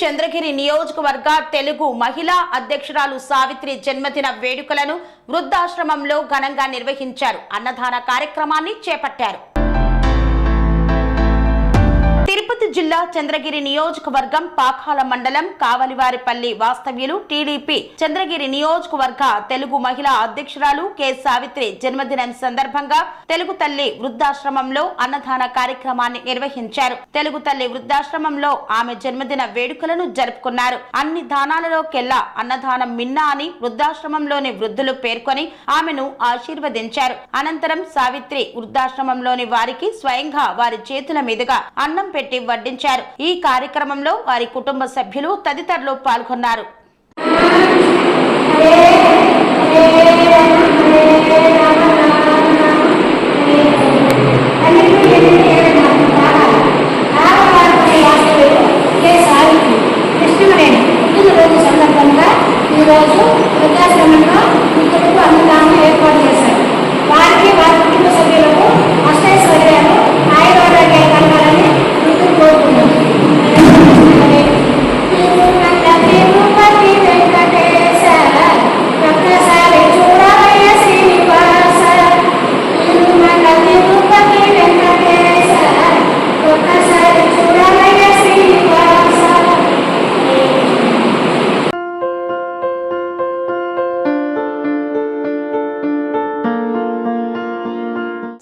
చంద్రగిరి నియోజకవర్గ తెలుగు మహిళా అధ్యక్షురాలు సావిత్రి జన్మదిన వేడుకలను వృద్ధాశ్రమంలో ఘనంగా నిర్వహించారు. అన్నదాన కార్యక్రమాన్ని చేపట్టారు. తిరుపతి జిల్లా చంద్రగిరి నియోజకవర్గం పాకాల మండలం కావలివారిపల్లి వాస్తవ్యులు టీడీపీ చంద్రగిరి నియోజకవర్గ తెలుగు మహిళా అధ్యక్షురాలు కె సావిత్రి జన్మదినం సందర్భంగా తెలుగు తల్లి వృద్ధాశ్రమంలో అన్నదాన కార్యక్రమాన్ని నిర్వహించారు. తెలుగు తల్లి వృద్ధాశ్రమంలో ఆమె జన్మదిన వేడుకలను జరుపుకున్నారు. అన్ని దానాలలోకెల్లా అన్నదానం మిన్నా అని వృద్ధాశ్రమంలోని వృద్ధులు పేర్కొని ఆమెను ఆశీర్వదించారు. అనంతరం సావిత్రి వృద్ధాశ్రమంలోని వారికి స్వయంగా వారి చేతుల మీదుగా అన్నం పెట్టి వడ్డించారు నిర్వహించారు. ఈ కార్యక్రమంలో వారి కుటుంబ సభ్యులు తదితరులు పాల్గొన్నారు. ఈరోజు వృద్ధాశ్రమంలో